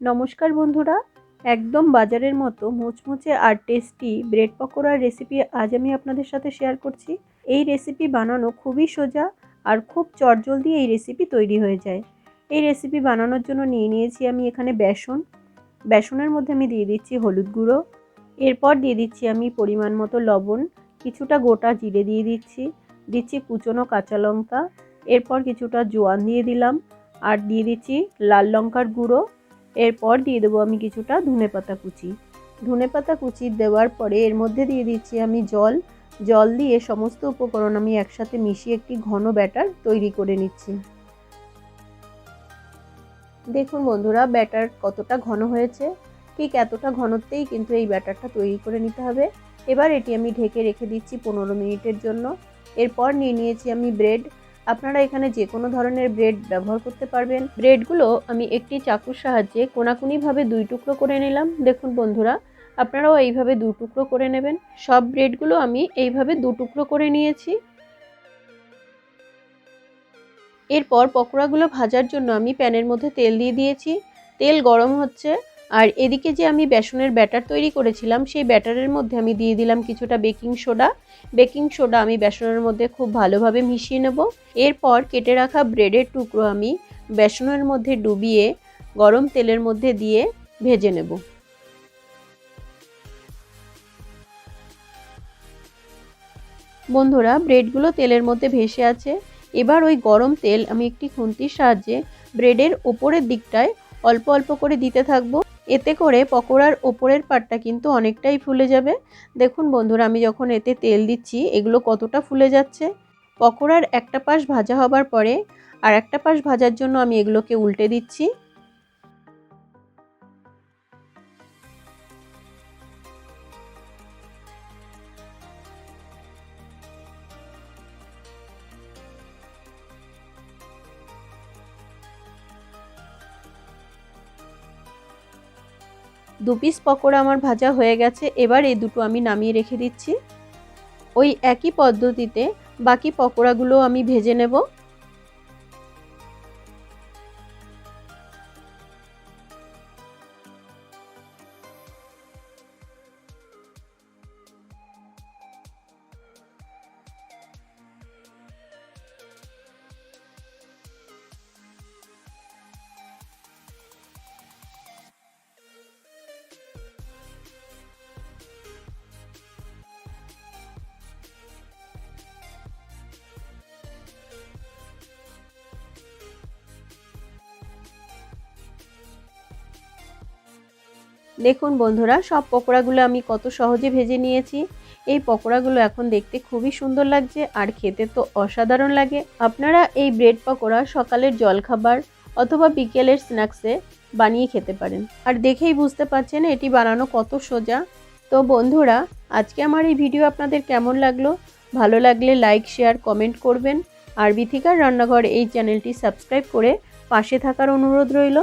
নমস্কার বন্ধুরা, একদম বাজারের মতো মুচমুচে আর টেস্টি ব্রেড পকোড়ার রেসিপি আজ আমি আপনাদের সাথে শেয়ার করছি। এই রেসিপি বানানো খুবই সোজা আর খুব চটজলদি এই রেসিপি তৈরি হয়ে যায়। এই রেসিপি বানানোর জন্য নিয়ে নিয়েছি আমি এখানে বেসন। বেসনের মধ্যে আমি দিয়ে দিচ্ছি হলুদ গুঁড়ো। এরপর দিয়ে দিচ্ছি আমি পরিমাণ মতো লবণ, কিছুটা গোটা জিরে দিয়ে দিচ্ছি দিচ্ছি কুচনো কাঁচা লঙ্কা, এরপর কিছুটা জোয়ান দিয়ে দিলাম। আর দিয়ে দিচ্ছি লাল লঙ্কার গুঁড়ো। এরপর দিয়ে দেবো আমি কিছুটা ধনে পাতা কুচি। ধনে পাতা কুচি দেওয়ার পরে এর মধ্যে দিয়ে দিচ্ছি আমি জল। জল দিয়ে সমস্ত উপকরণ আমি একসাথে মিশিয়ে একটি ঘন ব্যাটার তৈরি করে নিচ্ছি। দেখুন বন্ধুরা, ব্যাটার কতটা ঘন হয়েছে। ঠিক এতটা ঘনত্বেই কিন্তু এই ব্যাটারটা তৈরি করে নিতে হবে। এবার এটি আমি ঢেকে রেখে দিচ্ছি পনেরো মিনিটের জন্য। এরপর নিয়ে নিয়েছি আমি ব্রেড। আপনারা এখানে যে কোনো ধরনের ব্রেড ব্যবহার করতে পারবেন। ব্রেডগুলো আমি একটি চাকুর সাহায্যে কোনাকুনিভাবে দুই টুকরো করে নিলাম। দেখুন বন্ধুরা, আপনারাও এইভাবে দু টুকরো করে নেবেন। সব ব্রেডগুলো আমি এইভাবে দু টুকরো করে নিয়েছি। এরপর পকোড়াগুলো ভাজার জন্য আমি প্যানের মধ্যে তেল দিয়ে দিয়েছি। তেল গরম হচ্ছে। আর এদিকে যে আমি বেসনের ব্যাটার তৈরি করেছিলাম, সেই ব্যাটারের মধ্যে আমি দিয়ে দিলাম কিছুটা বেকিং সোডা। বেকিং সোডা আমি বেসনের মধ্যে খুব ভালোভাবে মিশিয়ে নেব। এরপর কেটে রাখা ব্রেডের টুকরো আমি বেসনের মধ্যে ডুবিয়ে গরম তেলের মধ্যে দিয়ে ভেজে নেব। বন্ধুরা, ব্রেডগুলো তেলের মধ্যে ভেসে আছে। এবার ওই গরম তেল আমি একটি খুন্তির সাহায্যে ব্রেডের ওপরের দিকটায় অল্প অল্প করে দিতে থাকব। এতে করে পকোড়ার ওপরের পাটটা কিন্তু অনেকটাই ফুলে যাবে। দেখুন বন্ধুরা, আমি যখন এতে তেল দিচ্ছি, এগুলো কতটা ফুলে যাচ্ছে। পকোড়ার একটা পাশ ভাজা হবার পরে আর একটা পাশ ভাজার জন্য আমি এগুলোকে উল্টে দিচ্ছি। দু পিস পকোড়া আমার ভাজা হয়ে গেছে, এবার এই দুটো আমি নামিয়ে রেখে দিচ্ছি। ওই একই পদ্ধতিতে বাকি পকোড়াগুলো আমি ভেজে নেব। দেখুন বন্ধুরা, সব পকোড়াগুলো আমি কত সহজে ভেজে নিয়েছি। এই পকোড়াগুলো এখন দেখতে খুবই সুন্দর লাগছে আর খেতে তো অসাধারণ লাগে। আপনারা এই ব্রেড পকোড়া সকালের জলখাবার অথবা বিকেলের স্ন্যাক্সে বানিয়ে খেতে পারেন। আর দেখেই বুঝতে পারছেন এটি বানানো কত সোজা। তো বন্ধুরা, আজকে আমার এই ভিডিও আপনাদের কেমন লাগল? ভালো লাগলে লাইক, শেয়ার, কমেন্ট করবেন। আর বিথিকার রান্নাঘর এই চ্যানেলটি সাবস্ক্রাইব করে পাশে থাকার অনুরোধ রইল।